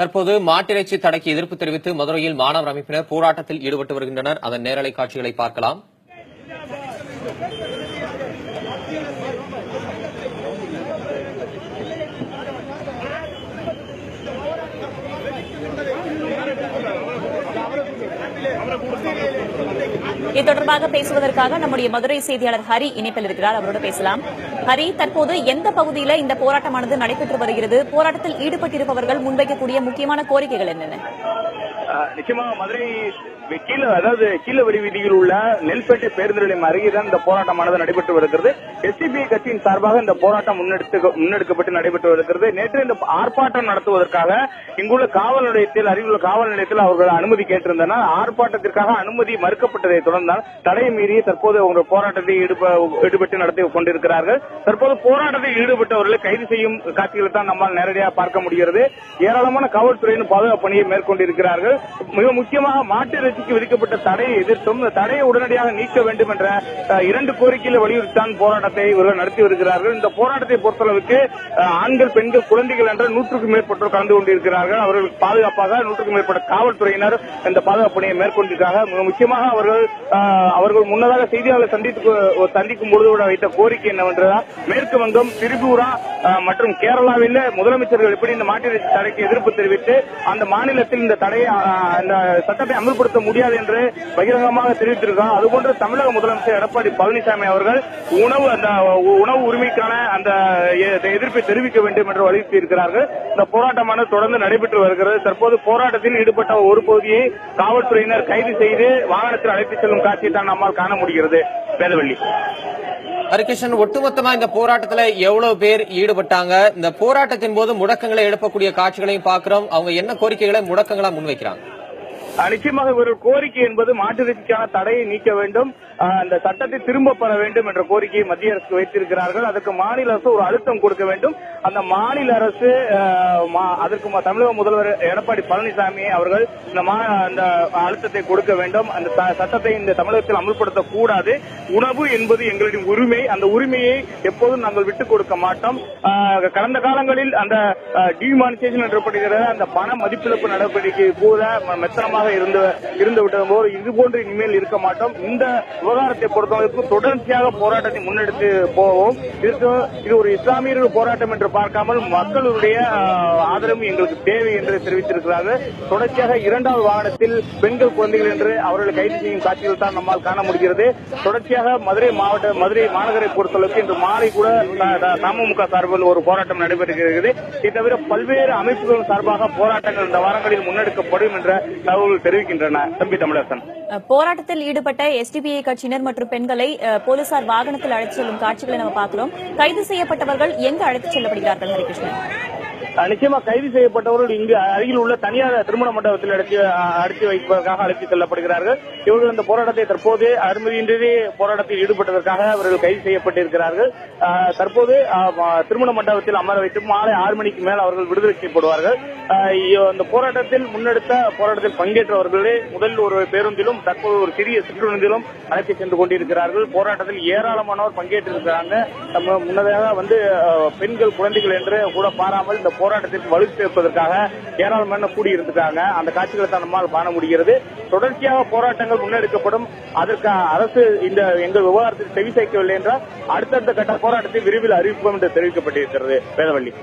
தற்போது மாட்டிறைச்சி தடைக்கு எதிர்ப்பு தெரிவித்து மதுரையில் மாணவர் அமைப்பினர் போராட்டத்தில் ஈடுபட்டு வருகின்றனர். அதன் நேரலை காட்சிகளை பார்க்கலாம். இது தொடர்பாக பேசுவதற்காக நம்முடைய மதுரை செய்தியாளர் ஹரி இணைப்பில் இருக்கிறார். அவரோடு பேசலாம். ஹரி தற்போது எந்த பகுதியில இந்த போராட்டமானது நடைபெற்று வருகிறது? போராட்டத்தில் ஈடுபட்டிருப்பவர்கள் முன்வைக்கக்கூடிய முக்கியமான கோரிக்கைகள் என்னென்ன? நிச்சயமா மதுரை கீழே கீழ கீழே வரி வீதியில் உள்ள நெல்பேட்டை பேருந்து நிலையம் அருகேதான் இந்த போராட்டமானது நடைபெற்று வருகிறது. எஸ்டிபிஐ கட்சியின் சார்பாக இந்த போராட்டம் முன்னெடுத்து முன்னெடுக்கப்பட்டு நடைபெற்று வருகிறது. நேற்று இந்த ஆர்ப்பாட்டம் நடத்துவதற்காக இங்குள்ள காவல் நிலையத்தில் அருகிலுள்ள காவல் நிலையத்தில் அவர்கள் அனுமதி கேட்டிருந்தனர். ஆர்ப்பாட்டத்திற்காக அனுமதி மறுக்கப்பட்டதை தொடர்ந்து இருந்தால் தடையை மீறி தற்போது அவங்க போராட்டத்தை ஈடுபட்டு நடத்தி கொண்டிருக்கிறார்கள். தற்போது போராட்டத்தில் ஈடுபட்டவர்களை கைது செய்யும் காட்சிகளை தான் நம்மால் நேரடியாக பார்க்க முடிகிறது. ஏராளமான காவல்துறையின் பாதுகாப்பு பணியை மேற்கொண்டிருக்கிறார்கள். மிக முக்கியமாக மாட்டு இறைச்சிக்கு விதிக்கப்பட்ட தடையை எதிர்த்தும் இந்த தடையை உடனடியாக நீக்க வேண்டும் என்ற இரண்டு கோரிக்கைகளை வலியுறுத்தான் போராட்டத்தை இவர்கள் நடத்தி வருகிறார்கள். இந்த போராட்டத்தை பொறுத்தளவுக்கு ஆண்கள் பெண்கள் குழந்தைகள் என்ற நூற்றுக்கும் மேற்பட்டோர் கலந்து கொண்டிருக்கிறார்கள். அவர்களுக்கு பாதுகாப்பாக நூற்றுக்கும் மேற்பட்ட காவல்துறையினர் இந்த பாதுகாப்பு பணியை மேற்கொண்டிருக்காங்க மிக முக்கியமாக அவர்கள் அவர்கள் முன்னதாக செய்தியாளர் சந்தித்து சந்திக்கும் பொழுது கூட வைத்த கோரிக்கை என்னவென்றால் மேற்கு வங்கம் திரிபுரா மற்றும் கேரளாவில் முதலமைச்சர்கள் எப்படி இந்த மாட்டிறைச்சி தடைக்கு எதிர்ப்பு தெரிவித்து அந்த மாநிலத்தில் இந்த தடையை அஹ், இந்த சட்டத்தை அமல்படுத்த முடியாது என்று பகிரங்கமாக தெரிவித்திருக்கிறார். அதுபோன்று தமிழக முதலமைச்சர் எடப்பாடி பழனிசாமி அவர்கள் உணவு அந்த உணவு உரிமைக்கான அந்த எதிர்ப்பை தெரிவிக்க வேண்டும் என்று வலியுறுத்தி இருக்கிறார்கள் இந்த போராட்டமானது தொடர்ந்து நடைபெற்று வருகிறது. தற்போது போராட்டத்தில் ஈடுபட்ட ஒரு பகுதியை காவல்துறையினர் கைது செய்து வாகனத்தில் அழைத்துச் செல்லும் காட்சியை தான் நம்மால் காண முடிகிறது. வேதவள்ளி. ஹரிகிருஷ்ணன் ஒட்டுமொத்தமா இந்த போராட்டத்துல எவ்வளவு பேர் ஈடுபட்டாங்க? இந்த போராட்டத்தின் போது முடக்கங்களை எழுப்பக்கூடிய காட்சிகளையும் பார்க்கிறோம். அவங்க என்ன கோரிக்கைகளை முடக்கங்களா முன்வைக்கிறாங்க? நிச்சயமாக ஒரு கோரிக்கை என்பது மாற்றுக்கான தடையை நீக்க வேண்டும். அந்த சட்டத்தை திரும்ப பெற வேண்டும் என்ற கோரிக்கையை மத்திய அரசு வைத்திருக்கிறார்கள். அதற்கு மாநில அரசு ஒரு அழுத்தம் கொடுக்க வேண்டும். அந்த மாநில அரசு அதற்கு தமிழக முதல்வர் எடப்பாடி பழனிசாமி அவர்கள் இந்த அழுத்தத்தை கொடுக்க வேண்டும். அந்த சட்டத்தை இந்த தமிழகத்தில் அமல்படுத்த கூடாது உணவு என்பது எங்களின் உரிமை. அந்த உரிமையை எப்போதும் நாங்கள் விட்டுக் கொடுக்க மாட்டோம். கடந்த காலங்களில் அந்த டிமானிசேஷன் என்றப்படுகிற அந்த பண மதிப்பிழப்பு நடவடிக்கை கூட மெத்தனமாக இருந்த இருந்து இருந்து விட்டது போது இது போன்று இனிமேல் இருக்க மாட்டோம். இந்த விவகாரத்தை பொறுத்தவரைக்கும் தொடர்ச்சியாக போராட்டத்தை முன்னெடுத்து போவோம். இதற்கு இது ஒரு இஸ்லாமியர்கள் போராட்டம் என்று பார்க்காமல் மக்களுடைய ஆதரவு எங்களுக்கு தேவை என்று தெரிவித்திருக்கிறார்கள். தொடர்ச்சியாக இரண்டாவது வாகனத்தில் பெண்கள் குழந்தைகள் என்று அவர்களை கைது செய்யும் காட்சிகள் தான் நம்மால் காண முடிகிறது. தொடர்ச்சியாக மதுரை மாவட்ட மதுரை மாநகரை பொறுத்தளவுக்கு இன்று மாலை கூட தமுக சார்பில் ஒரு போராட்டம் நடைபெறுகிறது. இது தவிர பல்வேறு அமைப்புகள் சார்பாக போராட்டங்கள் இந்த வாரங்களில் முன்னெடுக்கப்படும் என்ற தகவல் தகவல்கள் தெரிவிக்கின்றன. தம்பி தமிழரசன். போராட்டத்தில் ஈடுபட்ட எஸ்டிபிஐ கட்சியினர் மற்றும் பெண்களை போலீசார் வாகனத்தில் அழைத்து செல்லும் காட்சிகளை நம்ம பார்க்கிறோம். கைது செய்யப்பட்டவர்கள் எங்கு அழைத்துச் செல்லப்படுகிறார்கள் ஹரிகிருஷ்ணன்? நிச்சயமா கைது செய்யப்பட்டவர்கள் இங்கு அருகில் உள்ள தனியார் திருமண மண்டபத்தில் அடைச்சி அஹ், வைப்பதற்காக அழைத்து செல்லப்படுகிறார்கள். இவர்கள் இந்த போராட்டத்தை தற்போது அனுமதியின்றி போராட்டத்தில் ஈடுபட்டதற்காக அவர்கள் கைது செய்யப்பட்டிருக்கிறார்கள். தற்போது திருமண மண்டபத்தில் அமர வைத்து மாலை ஆறு மணிக்கு மேல் அவர்கள் விடுதலை செய்யப்படுவார்கள். அந்த இந்த போராட்டத்தில் முன்னெடுத்த போராட்டத்தில் பங்கேற்றவர்களே முதல் ஒரு பேருந்திலும் தற்போது ஒரு சிறிய சிற்றுந்திலும் அழைத்து சென்று கொண்டிருக்கிறார்கள். போராட்டத்தில் ஏராளமானோர் பங்கேற்றிருக்கிறாங்க. நம்ம முன்னதாக வந்து பெண்கள் குழந்தைகள் என்று கூட பாராமல் இந்த போராட்டத்திற்கு வலு சேர்ப்பதற்காக ஏராளமான கூடியிருந்திருக்காங்க அந்த காட்சிகளை தான் நம்மால் காண முடிகிறது. தொடர்ச்சியாக போராட்டங்கள் முன்னெடுக்கப்படும். அதற்கு அரசு இந்த எங்கள் விவகாரத்தில் செவி சேர்க்கவில்லை என்றால் அடுத்தடுத்த கட்ட போராட்டத்தை விரைவில் அறிவிப்போம் என்று தெரிவிக்கப்பட்டிருக்கிறது. வேதவள்ளி.